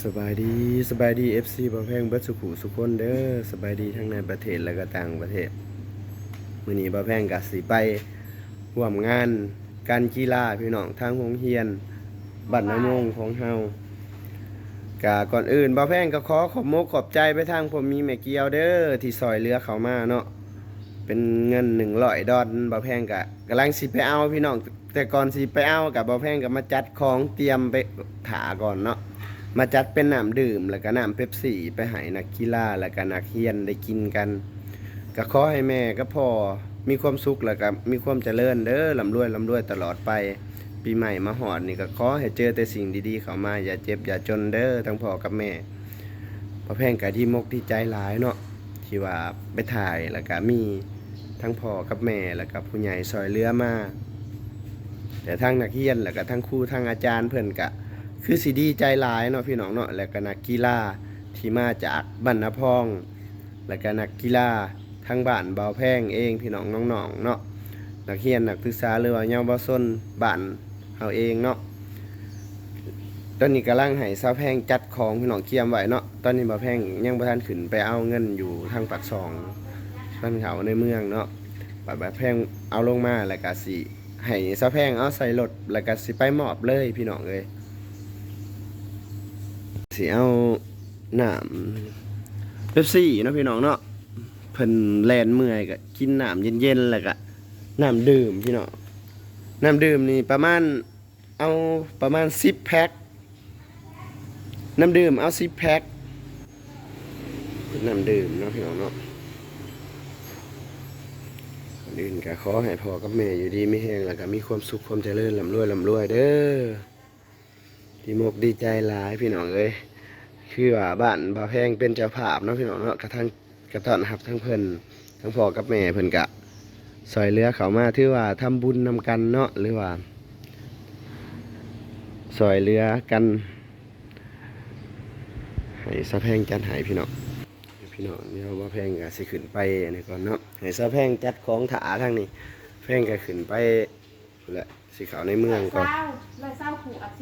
สบายดีสบายดี FC บ่แพงเบิดสุขุสุคนเด้อสบายดีทั้งในประเทศและก็ต่างประเทศมื้อนี้บ่แพงก็สิไปร่วมงานการกีฬาพี่น้องทางโรงเรียนบ้านนามงของเฮากะก่อนอื่นบ่แพงก็ขอขอบมกขอบใจไปทางผมมีแม่เกียวเด้อที่ซอยเรือเขามาเนาะเป็นเงิน100ดอลบ่แพงก็กำลังสิไปเอาพี่น้องแต่ก่อนสิไปเอากับบ่แพงก็มาจัดของเตรียมไปถาก่อนเนาะ มาจัดเป็นน้ำดื่ม แล้วก็น้ำเป๊ปซี่ ไปให้นักกีฬาแล้วก็นักเรียนได้กินกัน ก็ขอให้แม่ก็พอมีความสุขแล้วก็มีความเจริญเด้อลำรวยลำรวยตลอดไป ปีใหม่มาหอดนี่ก็ขอให้เจอแต่สิ่งดีๆ เข้ามาอย่าเจ็บอย่าจนเด้อทั้งพ่อกับแม่พอแพงกะที่มกที่ใจหลายเนาะที่ว่าไปถ่ายแล้วก็มีทั้งพ่อกับแม่แล้วก็ผู้ใหญ่ซอยเรือมาแต่ทั้งนักเรียนแล้วก็ทั้งครูทั้งอาจารย์เพิ่นกะ คือสีดีใจหลายเนาะพี่น้องเนาะแล้วก็นักกีฬาที่มาจากบ้านนาพอง แล้วก็นักกีฬาทั้งบ้านเบาแพงเองพี่น้องน้องๆเนาะนักเรียนนักศึกษาหรือว่าเยาวชนบ้านเฮาเองเนาะตอนนี้กำลังให้สาแพงจัดของพี่น้องเกียมไว้เนาะตอนนี้บ่าแพงยังบ่ทันขึ้นไปเอาเงินอยู่ทางปากซองบ้านเขาในเมืองเนาะบาแพงเอาลงมาแล้วก็สิให้สาแพงเอาใส่รถแล้วก็สิไปมอบเลยพี่น้องเอ้ย สิเอาน้ำเป๊ปซี่เนาะพี่น้องเนาะเพิ่นแลนเมื่อยก็กินน้ำเย็นๆแล้วก็น้ำดื่มพี่น้องน้ำดื่มนี่ประมาณเอาประมาณ10แพ็คน้ำดื่มเอา10แพ็คน้ำดื่มเนาะพี่น้องเนาะก่อนอื่นก็ขอให้พ่อกับแม่อยู่ดีไม่แห้งแล้วก็มีความสุขความเจริญร่ำรวยร่ำรวยเด้อ ดีมกดีใจหลายพี่น้องเอ้ยคือว่าบ้านบาแพงเป็นเจ้าภาพเนาะพี่น้องเนาะกระทั่งกระตอนหับทั้งเพิ่นทั้งพ่อกับแม่เพิ่นกะซอยเรือเขามาถือว่าทำบุญนำกันเนาะหรือว่าซอยเรือกันให้สะแพงจัดหายพี่น้องพี่น้องเดี๋ยวบ่าแพงก็สิขึ้นไปอันนี้ก่อนเนาะให้สะแพงจัดของถาทางนี้แพงก็ขึ้นไปและสิเขาในเมืองก่อน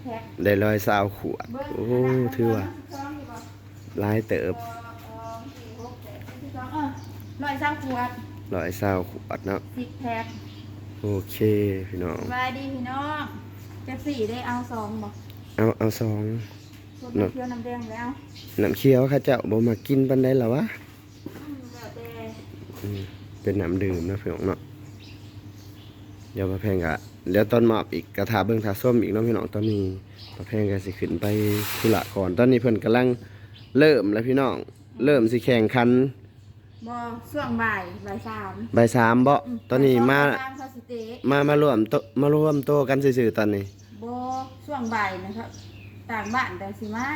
เศร้ายเศร้าขู่อัดซิแพ็คได้ร้อยสาวขวดเบิ้งโอ้ถือว่าลายเติบร้อยเศร้าขวดร้อยสาวขวดเนาะสิบแพ็คโอเคพี่น้องสบายดีพี่น้องเป๊ปซี่ได้เอาซองบอกเอาเอาสองน้ำเคี่ยวน้ำแดงแล้วน้ำเคี้ยวข้าเจ้าบ่มากินปันได้หรอวะเป็นน้ำดื่มนะพี่น้องเนาะเดี๋ยวมาแพงกะ เดี๋ยวตอนมอบอีกกระทาเบิ่งทาส้มอีกเนาะพี่น้องตอนนี้มาแพงกะสิขึ้นไปธุระก่อนตอนนี้เพิ่นกำลังเริ่มแล้วพี่น้องเริ่มสิแข่งขันบอช่วงบ่ายบ่ายสามบ่ายสามบ่ตอนนี้มาบ่ยสามเขาสเตะมามารวมโตมารวมโตกันซื่อๆตอนนี้บอช่วงบ่ายนะครับต่างบ้านแต่สิมา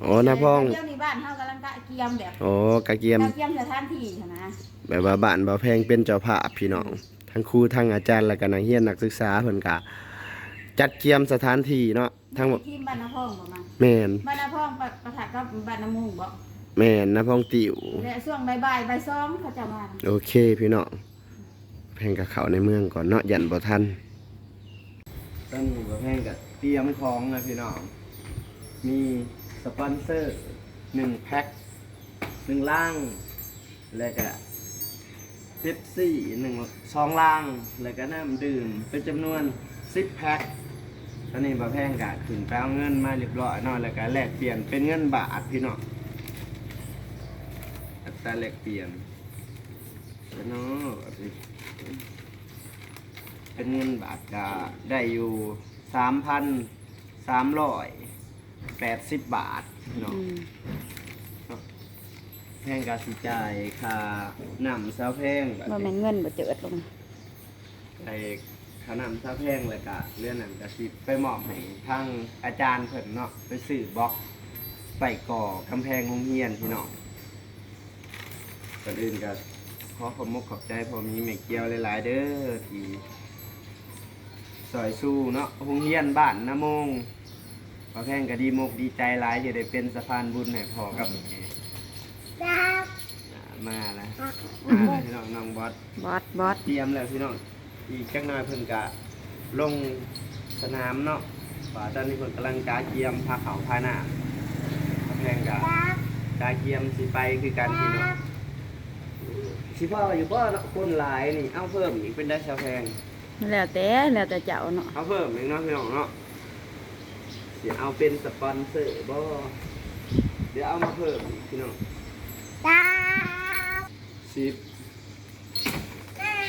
โอ้นาพ้องเที่ยวในบ้านเฮากำลังกะเกียมแบบโอ้กะเกียมกะเกียมสถานที่หั้นนะแบบว่าบ้านบ่าวแพงเป็นเจ้าภาพพี่น้อง ทั้งครูทั้งอาจารย์และก็นักเรียนนักศึกษาเพิ่นกะจัดเกียมสถานที่เนาะทั้งหมดทีมบ้านนาพองบ่มาแม่นบ้านนาพองปะประทะกับบ้านนามุงบ่แม่นนะพ้องติ๋วและช่วงบ่ายๆบ่ายสองเขาจะมาโอเคพี่น้องแพงกับเขาในเมืองก่อนเนาะยันบ่ทันตอนนี้บ่แพงกับเตรียมของนะพี่น้องมีสปอนเซอร์1แพ็ค1ล่าง แล้วก็ เป๊ปซี่1 2ล่างลังแล้วก็น้ำดื่ม เป็นจำนวน10แพ็คตอนนี้บ่แพงกะขึ้นไปเอาเงินมาเรียบร้อยเนาะแล้วก็แลกเปลี่ยนเป็นเงินบาทพี่น้องอัตราแลกเปลี่ยนแล้วเนาะเป็นเงินบาทก็ได้อยู่สามพันสามร้อยแปดสิบบาทเนาะ พงกาสิจ่ายค่าน้ำซาแพงแบบบ่แม่นเงินบ่เจิดลง ไอ้ค่าน้ำซาแพงเลยกะเรื่องนั้นกะสิไปมอบให้ทางอาจารย์เพิ่นเนาะไปซื้อบล็อกไปก่อกำแพงโรงเรียนพี่น้องก่อนอื่นก็ขอขอบมกขอบใจพอมีเมกเกียวหลายๆเด้อที่ซอยสู้เนาะโรงเรียนบ้านนะโมงพอแพงก็ดีมกดีใจหลายที่ได้เป็นสะพานบุญให้พ่อกับ แม่อ่ามาแล้วมาพี่น้องน้องบอสบอสบอสเตรียมแล้วพี่น้องอีกจักหน่อยเพิ่นกะลงสนามเนาะว่าตอนนี้เพิ่นกำลังกาเกียมพาเขาพาหน้ากาเกียมสิไปคือกันพี่น้องสิพ่ออยู่บ่เนาะคนหลายนี่เอาเพิ่มอีกเป็นได้ชาวแพง แล้วแต่แล้วแต่เจ้าเนาะเอาเพิ่มอีกเนาะพี่น้องเนาะเดี๋ยวเอาเป็นสปอนเซอร์บ่เดี๋ยวเอามาเพิ่มอีกพี่น้อง สิบ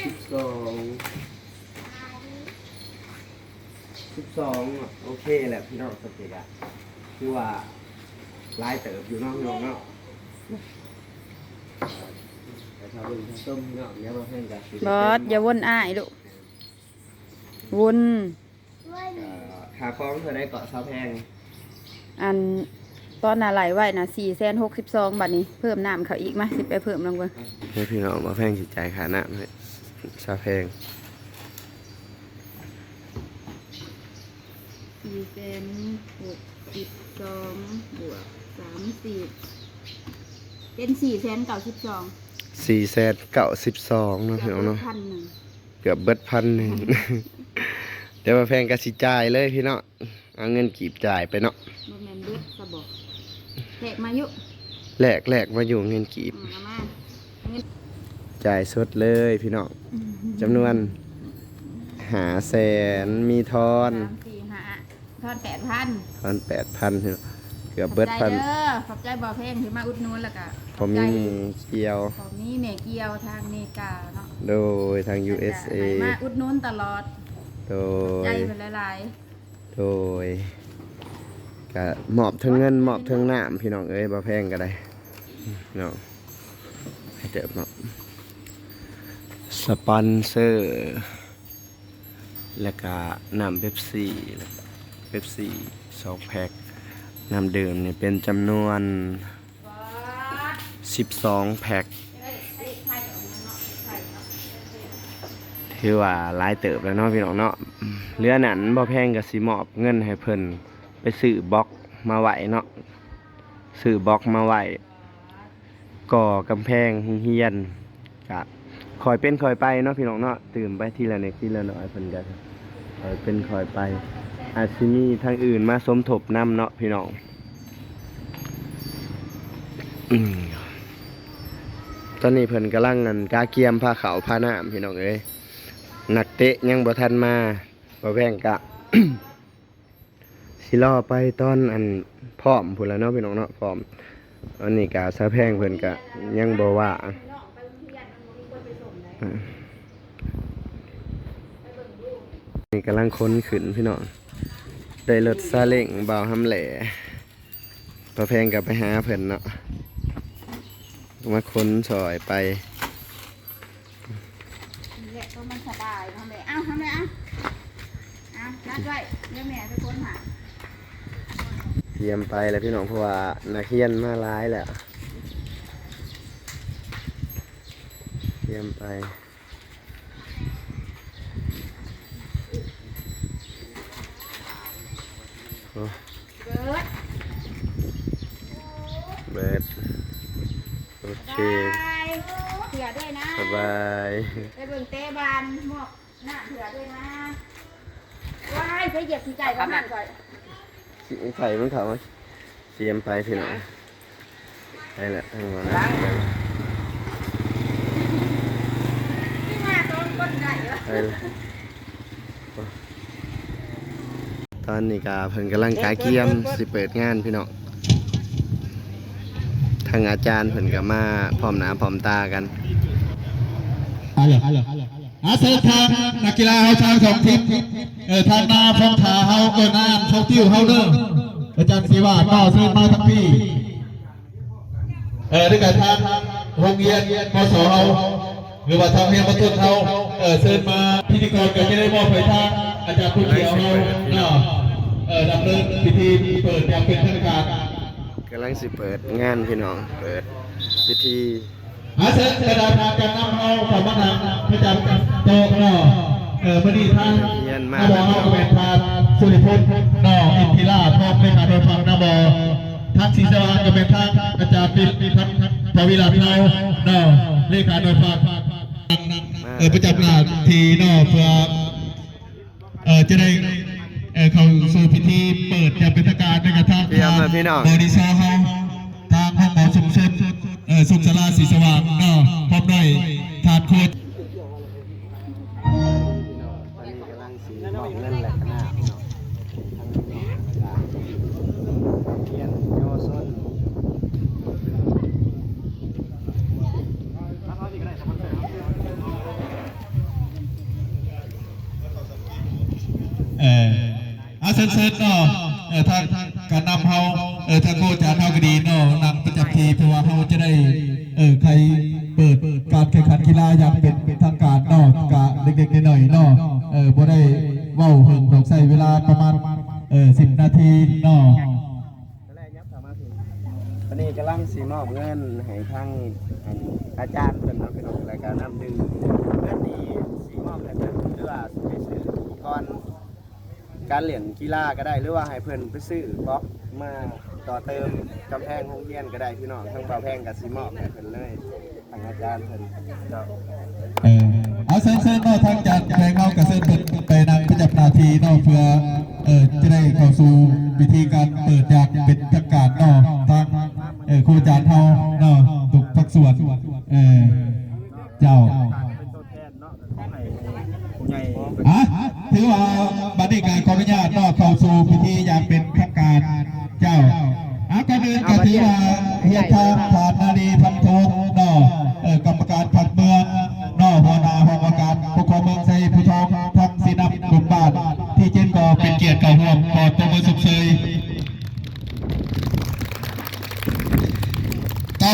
สิบสองสิบสองอะโอเคแหละพี่น้องสติกอะคือว่าหลายเติบอยู่เนาะพี่น้องเนาะแต่ถ้าเป็นข้าวต้มเนาะเดี๋ยวมาเพิ่มกันบอสอย่าวนอ้ายลูกวนหาคล้องเธอได้เกาะซาแพงอัน ตอนน่ะไหลไว้น่ะสี่แสนหกสิบสองบาทนี้เพิ่มน้ำเขาอีกไหมสิไปเพิ่มลงเบิ่งให้พี่น้องมาแพงจิตใจขาหน้าให้ซาแพงสี่แสนหกสิบสองบวกสามสิบเป็นสี่แสนเก้าสิบสองสี่แสนเก้าสิบสองเนาะพี่น้องเนาะพันหนึ่งเกือบเบิดพันหนึ่งเดี๋ยวมาแพงกสิจ่ายเลยพี่น้องเอาเงินกีบจ่ายไปเนาะโมเมนเบิดสะบอก แขกมายุแลกแลกมาอยู่เงินกีบอืมเอามาจ่ายสดเลยพี่น้องจำนวน หาแสนมีทอนสามสี่ห้าทอนแปดพันทอนแปดพันพี่น้องเกือบเบิดพันขอบใจเด้อขอบใจบ่อเพลงที่มาอุดหนุนแล้วก็ผมมีเกียวขอบมีเมเกียวทางเมกาเนาะโดยทาง USA ให้มาอุดหนุนตลอด โดใจยเป็นหลายโดย ก็มอบทั้งเงินมอบทั้งน้ำพี่น้องเอ้ยบ่แพงก็ได้เนาะให้เติมเนาะสปอนเซอร์ แล้วก็น้ำเบปซี่เบปซี่สองแพ็คน้ำดื่มเนี่ยเป็นจำนวน 12 แพ็คถือว่าลายเติบแล้วเนาะพี่น้องเนาะเหลือหนันบ่แพงก็สิมอบเงินให้เพิ่น ไปซื้อบล็อกมาไหวเนาะซื้อบล็อกมาไหวก่อกำแพงเฮียนก็คอยเป็นคอยไปเนาะพี่น้องเนาะตื่มไปทีละเล็กทีละน้อยเพิ่นก็คอยเป็นคอยไป อาจสิมีทางอื่นมาสมทบนํเนาะพี่น้องอืมตอนนี้เพิ่นกำลังงันกาเกียมผ้าขาวผ้าหน้ำพี่น้องเอ้ยนักเตะยังบ่ทันมาบ่แพงกะ สิรอไปตอนอันพร้อมพุ่นแล้วเนาะพี่น้องเนาะพร้อมอันนี้กะซะแพงเพิ่นกะยังบ่ว่าอนี่กำลังค้นขึ้นพี่น้องได้รถซาเล้งเบาวหำแหล่ประแพงกับไปหาเพิ่นเนาะมาค้นซอยไป นี่แหละก็มันสบายทำเลยเอ้าทำเลยเอ้าเอ้านัดไว้เดี๋ยวแม่ไปค้นหา เตรียมไปแล้วพี่น้องเพราะว่านักเรียนมาร้ายแล้วเตรียมไปโอ้เบิดเบิดโอเคบายเผื่อด้วยนะสบายไปเบิ่งเตะบานหมอกหน้าเผื่อด้วยนะว้ายไปเหยียบที่ใจกับมันก่อน สิใส่มันเขามเตรียมไปพี่น้องไปแหละทั้งหมดนะที่มาตอนคนไหนวะไปเลยตอนนี้กาเพิ่นกำลังกาเกียมสิเปิดงานพี่น้องทางอาจารย์เพิ่นก็มาพร้อมหน้าพร้อมตากันฮัลโหลฮัลโหล อาเซทางนักกีฬาเฮาชาวสองทีมเออทางนาพงขาเฮาเออน้ำชงติ้วเฮาเด้ออาจารย์ศิวาก็เชิญมาทั้งพี่เออด้วยกันทางโรงเรียนมสเฮาหรือว่าทางเรียมัธยมเฮาเออเชิญมาพิธีกรก็จะได้มอบไปทางอาจารย์ผู้เขียวเฮาเนาะเออดำเนินพิธีเปิดอย่างเป็นทางการกำลังสิเปิดงานพี่น้องเปิดพิธี อาเซนกระดาษการนำเอาขอมานังพระจันทร์โตเนาะเออมื่อดีท่างนาบอเฮาเป็นทางสุริพลเนาะอินทิราพร้อมเลขาโดยฟังนาบอทางศรีสว่างก็เป็นทางอาจารย์ปิดทังทวิลาเฮานาะเลขาโดยฟังเออประจำหน้าที่นาะเพื่อเออจะได้เออเขาสู่พิธีเปิดอย่างเป็นทางการในกระทั่งเตรียมเลยพี่น้องบริษัทเฮาทางห้องหมอส อสุขสลาสีสว่างเนาะพร้อมด้วยทานโคตรตออเงินแหละขนาดเนาะทั้งน้องๆแล้วก็เรียนเยาวชนเออาเซนเซนเนาะเออทางการนำเฮาเออทางโคจารเฮาก็ดีเนาะนำประ จำทีเพื่อว่าเฮาจะได้เออใครเปิดการแข่งขันกีฬาอย่างเป็นทางการนาะกะเล็กๆน้อยๆนาะเออบ่ได้เว้าเฮิงดอกใช้เวลาประมาณเออ10นาทีนาะตอนนี้กำลังสีมอบเงินให้ทั้งอาจารย์เพิ่นนาะพี่น้องรายการนำดึงเงินนี้สีมอบให้เพิ่นหรือว่าไปซื้อกรณ์การเล่นกีฬาก็ได้หรือว่าให้เพิ่นไปซื้อบล็อกมา ต่อเติมกำแพงโรงเรียนก็ได้พี่น้องทั้งเบาแพงกับสีมอบให้เพิ่นเลยทางอาจารย์เพิ่นเนาะเออเอาเซินเซินเนาะทางจากแข่งเนาะกับเซินเป็นไปนางประจำนาทีเนาะเพื่อเออจะได้เข้าสู่วิธีการเปิดอย่างเป็นทางการเนาะทางเออครูอาจารย์เฮาเนาะทุกภาคส่วนเออเจ้าเป็นตัวแทนเนาะให้ผู้ใหญ่อะถือว่าบัดนี้การขออนุญาตเนาะเข้าสู่พิธีอย่างเป็น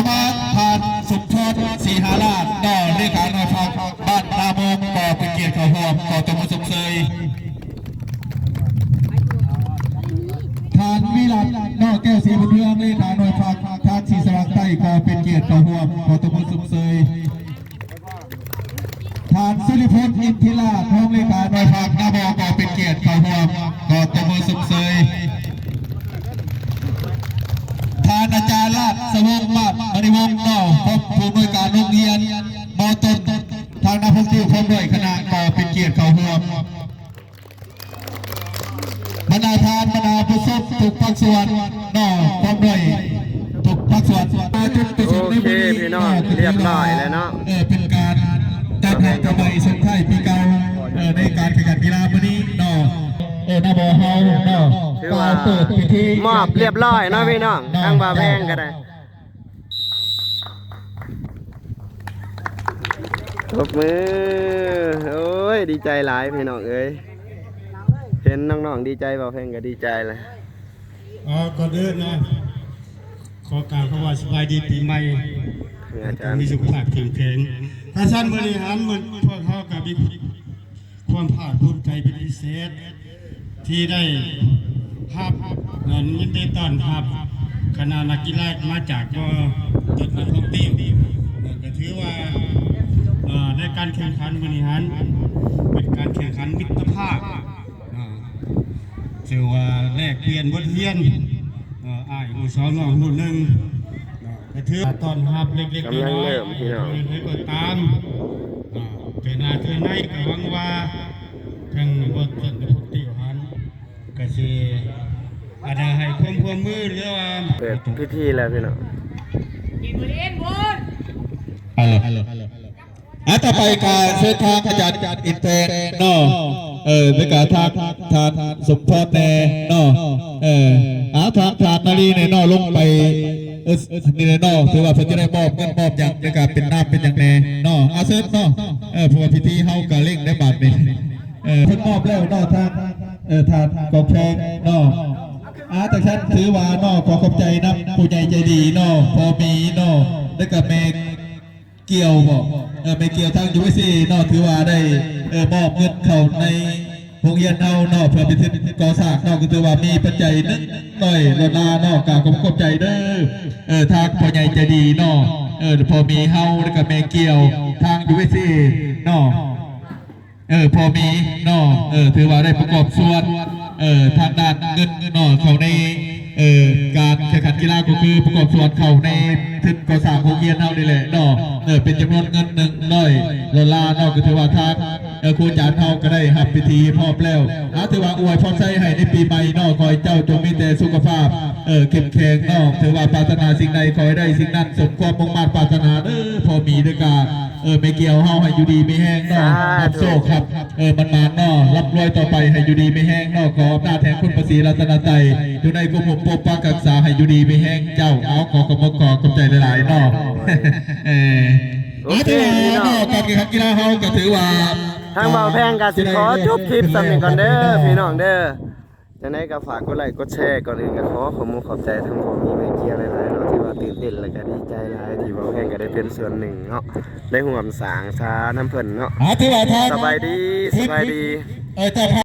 มาผ่านสุขชนสีหาราชเนาะเลขาหน่วยพักบ้านนาโมงก่อเป็นเกียรติเก่าห่วงขอตัวมือสุขเสยทานวิรัตนอกแก้วสีบุญเรืองเลขาหน่วยฝากทานสีสว่างใต้ขอเป็นเกียรติต่อห่วงขอตบมือสุขเสยทานสิริพลอินทิราชห้องเลขาหน่วยฝากนาบอขอเป็นเกียรติต่อห่วงขอตบมือสุขเสยทานอาจารย์ราชสวงมา ศมณีวงศ์นอกพบผู้อำนวยการโรงเรียนมอต้นทางนักพงติวพร้อมด้วยคณะขอเป็นเกียรติต่อห่วงบรรดาทานบรรดาผู้ชมทุกภาคส่วนนอพร้อมด้วยทุกภาคส่วนมาจุดประสงค์ในวันนี้โอเคพี่น้องเรียบร้อยแล้วเนาะเออเป็นการจัดให้กระบายสงไทายปีเก่าเออในการแข่งขันกีฬาวันนี้นอเออหน้าบอเฮาเนาะถือว่าเปิดพิธีมอบเรียบร้อยเนาะพี่น้องทางบาแพงก็ได้ ตบมือ โอ้ย ดีใจหลายพี่น้องเอ้ย เห็นน้องๆดีใจบาแพงก็ดีใจเลยอ๋อก่อนอื่นนะ ขอกล่าวคำว่าสบายดีปีใหม่อาจารย์มีสุขภาพแข็งแรงถ้าท่านบริหารเหมือนพวกเขากับมีความภาคภูมิใจเป็นพิเศษ ที่ได้ภาพเงินยินดีต้อนรับคณะนักกีฬามาจากก็จัดนักท่องเที่ยวก็ถือว่าเอ่อ ในการแข่งขันบริหารเป็นการแข่งขันมิตรภาพอ่าถือว่าแลกเปลี่ยนบทเรียนเอ่ออ้ายผู้สอนน้องผู้หนึ่งก็ถือว่าตอนหับเล็กๆกำลังเริ่มพี่น้องให้ก็ตามอ่าเป็นอาเทือในก็หวังว่าทางบทสันติพุทธิหันก็สิอาจจะให้ความร่วมมือหรือว่าเปิดพิธีแล้วพี่น้องฮัลโหล อะต่อไปการเส้นทางขจัดอินเตอร์นาะเออในการทางทานสมพรแน่นาะเอออาทางทานนาลีในนาะลงไปเออนี่ในเนาะถือว่าเพิ่นจะได้มอบเงินมอบอย่างในการเป็นน้ำเป็นอย่างแน่นาะอาเซิร์เนาะเออเพราะว่าพิธีเฮากะเร่งได้บาทนี่เออเพิ่นมอบแล้วนาะทางเออทานกองแพงนาะอาแต่ฉันถือว่านาะขอขอบใจนะผู้ใหญ่ใจดีนาะพอมีนาะแล้วก็แม่ เกี่ยวบอกเออไม่เกี่ยวทางยูเอซีนอถือว่าได้เออมอบเงินเขาในโรงเรียนเอานอเพื่อเป็นทุนก่อสร้างนอก็ถือว่ามีปัจจัยนิดหน่อยลดลานอกกาวขอบใจเด้อเออทางพ่อใหญ่ใจดีนอเออพอมีเฮาแล้วก็แม่เกี่ยวทางยูเอซีนอเออพอมีนอเออถือว่าได้ประกอบส่วนเออทางด้านเงินนอเขาใน เออการแข่งขันกีฬาก็คือประกอบส่วนเขาในถึงก็สร้างโรงเรียนเฮานี่แหละเนาะเออเป็นจำนวนเงินหนึ่งร้อยดอลลาร์นาะก็ถือว่าทางเออครูจานเฮาก็ได้หับพิธีพร้อมแล้วอาถือว่าอวยพรใจให้ในปีใหม่นอกคอยเจ้าจงมีแต่สุขภาพเออเข้มแข็งนอกถือว่าปรารถนาสิ่งใดขอให้ได้สิ่งนั้นสมความมุ่งมั่นปรารถนาเด้อพอมีด้วยกา เออไม่เกี่ยวเฮาให้อยู่ดีไม่แห้งเนอกรับโชคครับ เออมันมาเนอรับรวยต่อไปให้อยู่ดีไม่แห้งเนอกขออำนาจแทนคุณประสีรัตนไตยอยู่ในกุมภปกปักรักษาให้อยู่ดีไม่แห้งเจ้าเอาขอกำมขอกำใจหลายๆเนอกเออโอเคพี่น้องการแข่งขันกีฬาเฮาก็ถือว่าทางเบาแพงก็สิขอจบคลิปสำนึกก่อนเด้อพี่น้องเด้อ จังไดก็ฝากกดไลค์กดแชร์ก่อนอื่นก็ขอขอบคุณขอบใจทั้งพ่อมีแม่เกียร์หลายๆเนาะที่ว่าตื่นเต้นแล้วก็ดีใจหลายที่เบาแพงก็ได้เป็นส่วนหนึ่งเนาะได้ร่วมสร้างสาน้ำเพิ่นเนาะหาถือว่าทางสบายดีสบายดี